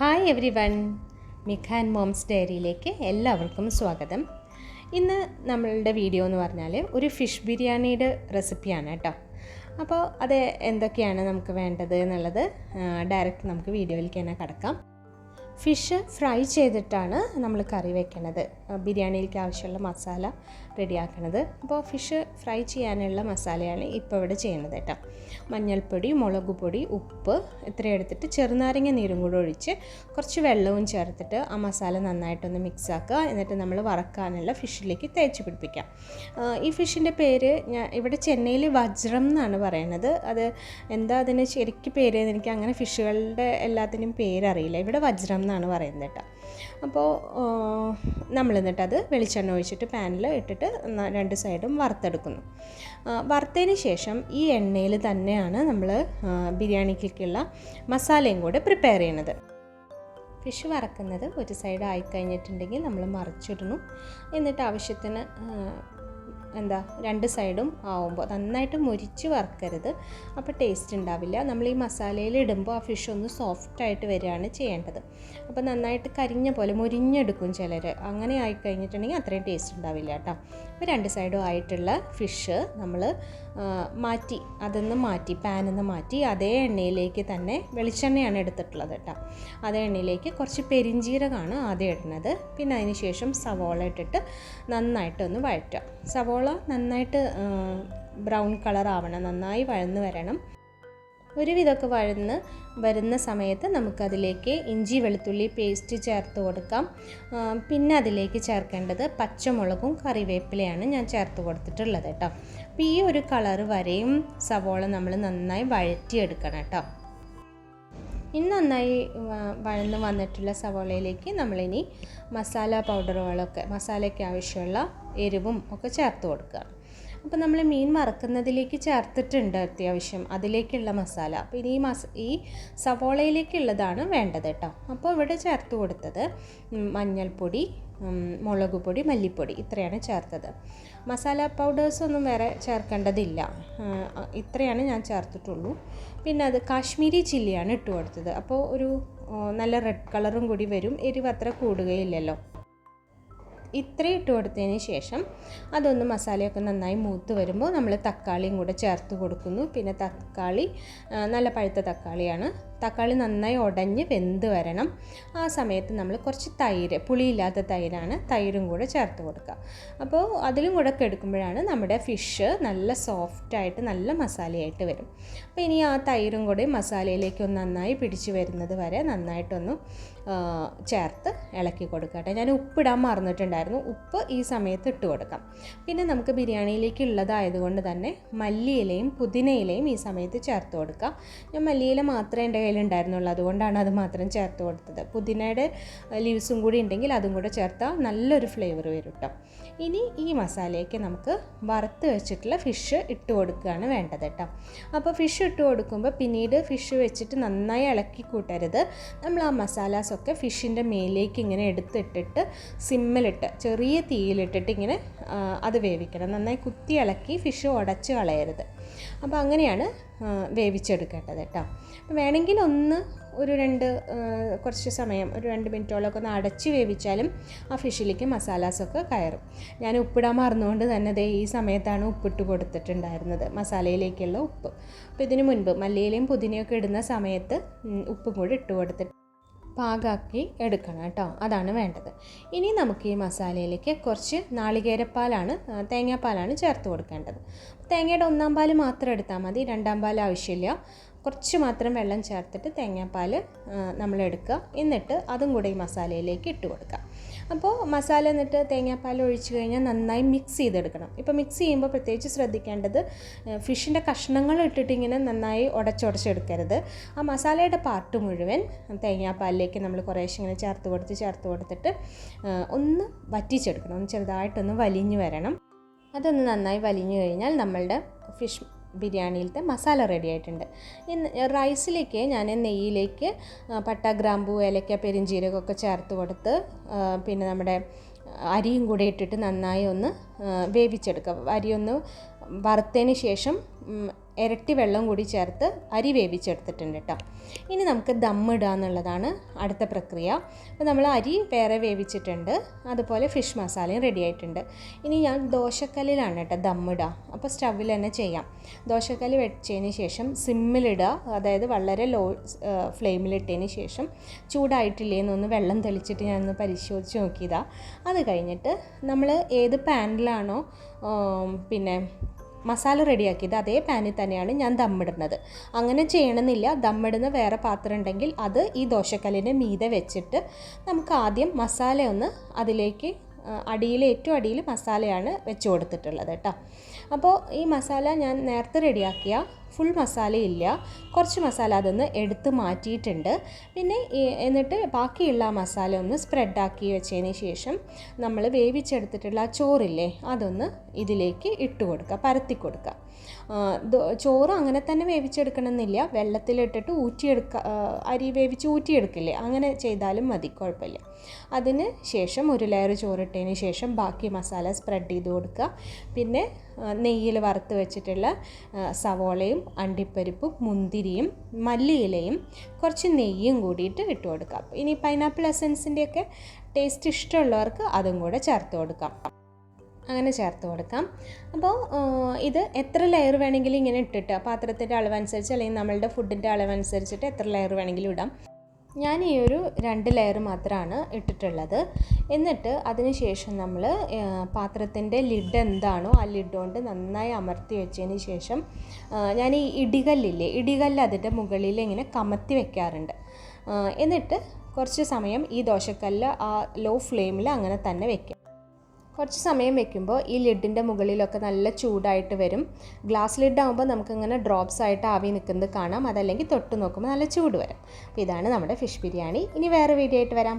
Hi everyone Mikhan moms ഡയറിയിലേക്ക് എല്ലാവർക്കും സ്വാഗതം. ഇന്ന് നമ്മളുടെ വീഡിയോ എന്ന് പറഞ്ഞാൽ ഒരു ഫിഷ് ബിരിയാണിയുടെ റെസിപ്പിയാണ് കേട്ടോ അപ്പോൾ അത് എന്തൊക്കെയാണ് നമുക്ക് വേണ്ടത് എന്നുള്ളത് ഡയറക്റ്റ് നമുക്ക് വീഡിയോയിലേക്ക് തന്നെ കിടക്കാം. ഫിഷ് ഫ്രൈ ചെയ്തിട്ടാണ് നമ്മൾ കറി വെക്കണത്. ബിരിയാണിയിലേക്ക് ആവശ്യമുള്ള മസാല റെഡിയാക്കണത്. അപ്പോൾ ഫിഷ് ഫ്രൈ ചെയ്യാനുള്ള മസാലയാണ് ഇപ്പോൾ ഇവിടെ ചെയ്യണത് കേട്ടോ. മഞ്ഞൾപ്പൊടി മുളക് പൊടി ഉപ്പ് ഇത്രയും എടുത്തിട്ട് ചെറുനാരങ്ങ നീരും കൂടെ ഒഴിച്ച് കുറച്ച് വെള്ളവും ചേർത്തിട്ട് ആ മസാല നന്നായിട്ടൊന്ന് മിക്സ് ആക്കുക. എന്നിട്ട് നമ്മൾ വറക്കാനുള്ള ഫിഷിലേക്ക് തേച്ച് പിടിപ്പിക്കാം. ഈ ഫിഷിന്റെ പേര് ഞാൻ ഇവിടെ ചെന്നൈയിൽ വജ്രം എന്നാണ് പറയണത് അത് എന്താ അതിന് ശരിക്കും പേര്? എനിക്ക് അങ്ങനെ ഫിഷുകളുടെ എല്ലാത്തിനും പേരറിയില്ല. ഇവിടെ വജ്രം എന്നാണ് പറയുന്നത് കേട്ടോ. അപ്പോൾ നമ്മൾ എന്നിട്ട് അത് വെളിച്ചെണ്ണ ഒഴിച്ചിട്ട് പാനിൽ ഇട്ടിട്ട് രണ്ട് സൈഡും വറുത്തെടുക്കുന്നു. വറുത്തതിന് ശേഷം ഈ എണ്ണയിൽ തന്നെയാണ് നമ്മൾ ബിരിയാണിക്കുള്ള മസാലയും കൂടെ പ്രിപ്പയർ ചെയ്യണത് ഫിഷ് വറക്കുന്നത് ഒരു സൈഡ് ആയി കഴിഞ്ഞിട്ടുണ്ടെങ്കിൽ നമ്മൾ മറിച്ചിടണം. എന്നിട്ട് ആവശ്യത്തിന് എന്താ രണ്ട് സൈഡും ആവുമ്പോൾ നന്നായിട്ട് മുരിച്ച് വറുക്കരുത്. അപ്പോൾ ടേസ്റ്റ് ഉണ്ടാവില്ല. നമ്മൾ ഈ മസാലയിൽ ഇടുമ്പോൾ ആ ഫിഷ് ഒന്ന് സോഫ്റ്റായിട്ട് വരികയാണ് ചെയ്യേണ്ടത്. അപ്പോൾ നന്നായിട്ട് കരിഞ്ഞ പോലെ മുരിഞ്ഞെടുക്കും ചിലർ. അങ്ങനെ ആയി ആയിക്കഴിഞ്ഞിട്ടുണ്ടെങ്കിൽ അത്രയും ടേസ്റ്റ് ഉണ്ടാവില്ല കേട്ടോ. അപ്പോൾ രണ്ട് സൈഡും ആയിട്ടുള്ള ഫിഷ് നമ്മൾ മാറ്റി അതിൽ മാറ്റി പാനിൽ മാറ്റി അതേ എണ്ണയിലേക്ക് തന്നെ വെളിച്ചെണ്ണയാണ് എടുത്തിട്ടുള്ളത് കേട്ടോ. അതേ എണ്ണയിലേക്ക് കുറച്ച് പെരിഞ്ചീരകമാണ് ആദ്യം ഇടുന്നത്. പിന്നെ അതിന് ശേഷം സവോള ഇട്ടിട്ട് നന്നായിട്ടൊന്ന് വഴറ്റുക. സവോള നന്നായിട്ട് ബ്രൗൺ കളർ ആവണം നന്നായി വഴന്ന് വരണം. ഒരുവിധമൊക്കെ വഴന്ന് വരുന്ന സമയത്ത് നമുക്കതിലേക്ക് ഇഞ്ചി വെളുത്തുള്ളി പേസ്റ്റ് ചേർത്ത് കൊടുക്കാം. പിന്നെ അതിലേക്ക് ചേർക്കേണ്ടത് പച്ചമുളകും കറിവേപ്പിലയാണ് ഞാൻ ചേർത്ത് കൊടുത്തിട്ടുള്ളത് കേട്ടോ. അപ്പോൾ ഈ ഒരു കളർ വരെയും സവോള നമ്മൾ നന്നായി വഴറ്റിയെടുക്കണം കേട്ടോ. ഇനി നന്നായി വഴന്ന് വന്നിട്ടുള്ള സവോളയിലേക്ക് നമ്മളിനി മസാല പൗഡറുകളൊക്കെ മസാലയ്ക്ക് ആവശ്യമുള്ള എരിവും ഒക്കെ ചേർത്ത് കൊടുക്കുക. അപ്പോൾ നമ്മൾ മീൻ വറക്കുന്നതിലേക്ക് ചേർത്തിട്ടുണ്ട് അത്യാവശ്യം അതിലേക്കുള്ള മസാല. അപ്പോൾ ഇനി ഈ മസ ഈ സവോളയിലേക്കുള്ളതാണ് വേണ്ടത് കേട്ടോ. അപ്പോൾ ഇവിടെ ചേർത്ത് കൊടുത്തത് മഞ്ഞൾപ്പൊടി മുളക് പൊടി മല്ലിപ്പൊടി ഇത്രയാണ് ചേർത്തത്. മസാല പൗഡേഴ്സ് ഒന്നും വേറെ ചേർക്കേണ്ടതില്ല. ഇത്രയാണ് ഞാൻ ചേർത്തിട്ടുള്ളൂ. പിന്നെ അത് കാശ്മീരി ചില്ലിയാണ് ഇട്ട് കൊടുത്തത്. അപ്പോൾ ഒരു നല്ല റെഡ് കളറും കൂടി വരും. എരിവ് അത്ര കൂടുകയില്ലല്ലോ. ഇത്രയും ഇട്ട് കൊടുത്തതിന് ശേഷം അതൊന്ന് മസാലയൊക്കെ നന്നായി മൂത്ത് വരുമ്പോൾ നമ്മൾ തക്കാളിയും കൂടെ ചേർത്ത് കൊടുക്കുന്നു. പിന്നെ തക്കാളി നല്ല പഴുത്ത തക്കാളിയാണ് തക്കാളി നന്നായി ഉടഞ്ഞ് വെന്ത് വരണം. ആ സമയത്ത് നമ്മൾ കുറച്ച് തൈര് പുളിയില്ലാത്ത തൈരാണ് തൈരും കൂടെ ചേർത്ത് കൊടുക്കുക. അപ്പോൾ അതിലും കൂടെ എടുക്കുമ്പോഴാണ് നമ്മുടെ ഫിഷ് നല്ല സോഫ്റ്റായിട്ട് നല്ല മസാലയായിട്ട് വരും. അപ്പോൾ ഇനി ആ തൈരും കൂടെ മസാലയിലേക്ക് ഒന്ന് നന്നായി പിടിച്ച് വരുന്നത് വരെ നന്നായിട്ടൊന്ന് ചേർത്ത് ഇളക്കി കൊടുക്കട്ടെ ഞാൻ ഉപ്പിടാൻ മറന്നിട്ടുണ്ടായിരുന്നു. ഉപ്പ് ഈ സമയത്ത് ഇട്ട് കൊടുക്കാം. പിന്നെ നമുക്ക് ബിരിയാണിയിലേക്ക് ഉള്ളതായതുകൊണ്ട് തന്നെ മല്ലിയിലയും പുതിനയിലയും ഈ സമയത്ത് ചേർത്ത് കൊടുക്കാം. ഞാൻ മല്ലിയില മാത്രമേ എന്റെ കയ്യിലുണ്ടായിരുന്നുള്ളൂ. അതുകൊണ്ടാണ് അത് മാത്രം ചേർത്ത് കൊടുത്തത്. പുതിനയുടെ ലീവ്സും കൂടി ഉണ്ടെങ്കിൽ അതും കൂടെ ചേർത്താൽ നല്ലൊരു ഫ്ലേവർ വരും കേട്ടോ ഇനി ഈ മസാലയൊക്കെ നമുക്ക് വറുത്ത് വെച്ചിട്ടുള്ള ഫിഷ് ഇട്ട് കൊടുക്കുകയാണ് വേണ്ടത് കേട്ടോ അപ്പോൾ ഫിഷ് ഇട്ട് കൊടുക്കുമ്പോൾ പിന്നീട് ഫിഷ് വെച്ചിട്ട് നന്നായി ഇളക്കി കൂട്ടരുത്. നമ്മൾ ആ മസാലാസൊക്കെ ഫിഷിന്റെ മേലേക്ക് ഇങ്ങനെ എടുത്തിട്ടിട്ട് സിമ്മിലിട്ട് ചെറിയ തീയിലിട്ടിട്ട് ഇങ്ങനെ അത് വേവിക്കണം. നന്നായി കുത്തി ഇളക്കി ഫിഷ് ഉടച്ച് കളയരുത്. അപ്പോൾ അങ്ങനെയാണ് വേവിച്ചെടുക്കേണ്ടത് കേട്ടോ. അപ്പോൾ വേണമെങ്കിൽ ഒന്ന് ഒരു രണ്ട് കുറച്ച് സമയം ഒരു രണ്ട് മിനിറ്റോളൊക്കെ ഒന്ന് അടച്ച് വേവിച്ചാലും ആ ഫിഷിലേക്ക് മസാലാസൊക്കെ കയറും. ഞാൻ ഉപ്പിടാൻ മറന്നുകൊണ്ട് തന്നെ ദേ ഈ സമയത്താണ് ഉപ്പിട്ട് കൊടുത്തിട്ടുണ്ടായിരുന്നത് മസാലയിലേക്കുള്ള ഉപ്പ്. അപ്പോൾ ഇതിനു മുൻപ് മല്ലിയിലയും പുതിനയൊക്കെ ഇടുന്ന സമയത്ത് ഉപ്പും കൂടി ഇട്ട് കൊടുത്തിട്ട് പാകാക്കി എടുക്കണം കേട്ടോ. അതാണ് വേണ്ടത്. ഇനി നമുക്ക് ഈ മസാലയിലേക്ക് കുറച്ച് നാളികേരപ്പാലാണ് തേങ്ങാപ്പാലാണ് ചേർത്ത് കൊടുക്കേണ്ടത്. തേങ്ങയുടെ ഒന്നാം പാൽ മാത്രം എടുത്താൽ മതി. രണ്ടാം പാൽ ആവശ്യമില്ല. കുറച്ച് മാത്രം വെള്ളം ചേർത്തിട്ട് തേങ്ങാപ്പാൽ നമ്മൾ എടുക്കുക. എന്നിട്ട് അതും കൂടെ ഈ മസാലയിലേക്ക് ഇട്ട് കൊടുക്കുക. അപ്പോൾ മസാല എന്നിട്ട് തേങ്ങാപ്പാൽ ഒഴിച്ച് കഴിഞ്ഞാൽ നന്നായി മിക്സ് ചെയ്തെടുക്കണം. ഇപ്പോൾ മിക്സ് ചെയ്യുമ്പോൾ പ്രത്യേകിച്ച് ശ്രദ്ധിക്കേണ്ടത് ഫിഷിന്റെ കഷ്ണങ്ങൾ ഇട്ടിട്ട് ഇങ്ങനെ നന്നായി ഉടച്ചുടച്ചെടുക്കരുത്. ആ മസാലയുടെ പാർട്ട് മുഴുവൻ തേങ്ങാപ്പാലിലേക്ക് നമ്മൾ കുറേശ്ശെ ഇങ്ങനെ ചേർത്ത് കൊടുത്ത് ചേർത്ത് കൊടുത്തിട്ട് ഒന്ന് വറ്റിച്ചെടുക്കണം. ഒന്ന് ചെറുതായിട്ടൊന്ന് വലിഞ്ഞു വരണം. അതൊന്ന് നന്നായി വലിഞ്ഞു കഴിഞ്ഞാൽ നമ്മളുടെ ഫിഷ് ബിരിയാണിയിലത്തെ മസാല റെഡി ആയിട്ടുണ്ട്. റൈസിലേക്ക് ഞാൻ നെയ്യിലേക്ക് പട്ട ഗ്രാമ്പൂ ഏലക്ക പെരിഞ്ചീരകമൊക്കെ ചേർത്ത് കൊടുത്ത് പിന്നെ നമ്മുടെ അരിയും കൂടെ ഇട്ടിട്ട് നന്നായി ഒന്ന് വേവിച്ചെടുക്കുക. അരി ഒന്ന് വറുത്തതിന് ശേഷം ഇരട്ടി വെള്ളം കൂടി ചേർത്ത് അരി വേവിച്ചെടുത്തിട്ടുണ്ട് കേട്ടോ. ഇനി നമുക്ക് ദമ്മിടുക എന്നുള്ളതാണ് അടുത്ത പ്രക്രിയ. അപ്പോൾ നമ്മൾ അരി വേറെ വേവിച്ചിട്ടുണ്ട്. അതുപോലെ ഫിഷ് മസാലയും റെഡി ആയിട്ടുണ്ട്. ഇനി ഞാൻ ദോശക്കല്ലിലാണ് കേട്ടോ ദമ്മിടുക അപ്പോൾ സ്റ്റവിൽ തന്നെ ചെയ്യാം. ദോശക്കല്ല് വെച്ചതിന് ശേഷം സിമ്മിലിടുക അതായത് വളരെ ലോ ഫ്ലെയിമിലിട്ടതിന് ശേഷം ചൂടായിട്ടില്ലേന്നൊന്ന് വെള്ളം തെളിച്ചിട്ട് ഞാനൊന്ന് പരിശോധിച്ച് നോക്കിയതാണ് അത് കഴിഞ്ഞിട്ട് നമ്മൾ ഏത് പാനിലാണോ പിന്നെ മസാല റെഡിയാക്കിയത് അതേ പാനിൽ തന്നെയാണ് ഞാൻ ദമ്മിടുന്നത് അങ്ങനെ ചെയ്യണമെന്നില്ല. ദമ്മിടുന്ന വേറെ പാത്രം ഉണ്ടെങ്കിൽ അത് ഈ ദോശക്കല്ലിന്റെ മീതെ വെച്ചിട്ട് നമുക്ക് ആദ്യം മസാല ഒന്ന് അതിലേക്ക് അടിയിൽ ഏറ്റവും അടിയിൽ മസാലയാണ് വെച്ച് കൊടുത്തിട്ടുള്ളത് കേട്ടോ. അപ്പോൾ ഈ മസാല ഞാൻ നേരത്തെ റെഡിയാക്കിയ ഫുൾ മസാലയില്ല കുറച്ച് മസാല അതൊന്ന് എടുത്ത് മാറ്റിയിട്ടുണ്ട്. പിന്നെ എന്നിട്ട് ബാക്കിയുള്ള മസാല ഒന്ന് സ്പ്രെഡാക്കി വെച്ചതിന് ശേഷം നമ്മൾ വേവിച്ചെടുത്തിട്ടുള്ള ആ ചോറില്ലേ അതൊന്ന് ഇതിലേക്ക് ഇട്ട് കൊടുക്കുക പരത്തി കൊടുക്കുക. ചോറ് അങ്ങനെ തന്നെ വേവിച്ചെടുക്കണമെന്നില്ല. വെള്ളത്തിലിട്ടിട്ട് ഊറ്റിയെടുക്കുക അരി വേവിച്ച് ഊറ്റിയെടുക്കില്ലേ അങ്ങനെ ചെയ്താലും മതി കുഴപ്പമില്ല. അതിന് ശേഷം ഒരു ലെയർ ചോറിട്ടതിന് ശേഷം ബാക്കി മസാല സ്പ്രെഡ് ചെയ്ത് കൊടുക്കുക. പിന്നെ നെയ്യിൽ വറുത്ത് വെച്ചിട്ടുള്ള സവോളയും അണ്ടിപ്പരിപ്പും മുന്തിരിയും മല്ലിയിലയും കുറച്ച് നെയ്യും കൂടിയിട്ട് ഇട്ട് കൊടുക്കാം. ഇനി പൈനാപ്പിൾ എസൻസിന്റെയൊക്കെ ടേസ്റ്റ് ഇഷ്ടമുള്ളവർക്ക് അതും കൂടെ ചേർത്ത് കൊടുക്കാം. അങ്ങനെ ചേർത്ത് കൊടുക്കാം. അപ്പോൾ ഇത് എത്ര ലെയർ വേണമെങ്കിലും ഇങ്ങനെ ഇട്ടിട്ട് പാത്രത്തിന്റെ അളവനുസരിച്ച് അല്ലെങ്കിൽ നമ്മളുടെ ഫുഡിന്റെ അളവനുസരിച്ചിട്ട് എത്ര ലെയർ വേണമെങ്കിലും ഇടാം. ഞാൻ ഈ ഒരു രണ്ട് ലെയർ മാത്രമാണ് ഇട്ടിട്ടുള്ളത്. എന്നിട്ട് അതിന് ശേഷം നമ്മൾ പാത്രത്തിന്റെ ലിഡ് എന്താണോ ആ ലിഡ് കൊണ്ട് നന്നായി അമർത്തി വെച്ചതിന് ശേഷം ഞാൻ ഈ ഇടികല്ലില്ലേ ഇടികല്ല് അതിന്റെ മുകളിൽ ഇങ്ങനെ കമത്തി വെക്കാറുണ്ട്. എന്നിട്ട് കുറച്ച് സമയം ഈ ദോശക്കല്ല് ആ ലോ ഫ്ലെയിമിൽ അങ്ങനെ തന്നെ വെക്കും കുറച്ച് സമയം വെക്കുമ്പോൾ ഈ ലിഡിന്റെ മുകളിലൊക്കെ നല്ല ചൂടായിട്ട് വരും. ഗ്ലാസ് ലിഡ് ആകുമ്പോൾ നമുക്കിങ്ങനെ ഡ്രോപ്സ് ആയിട്ട് ആവി നിൽക്കുന്നത് കാണാം. അതല്ലെങ്കിൽ തൊട്ട് നോക്കുമ്പോൾ നല്ല ചൂട് വരും. അപ്പോൾ ഇതാണ് നമ്മുടെ ഫിഷ് ബിരിയാണി. ഇനി വേറെ വീഡിയോ ആയിട്ട് വരാം.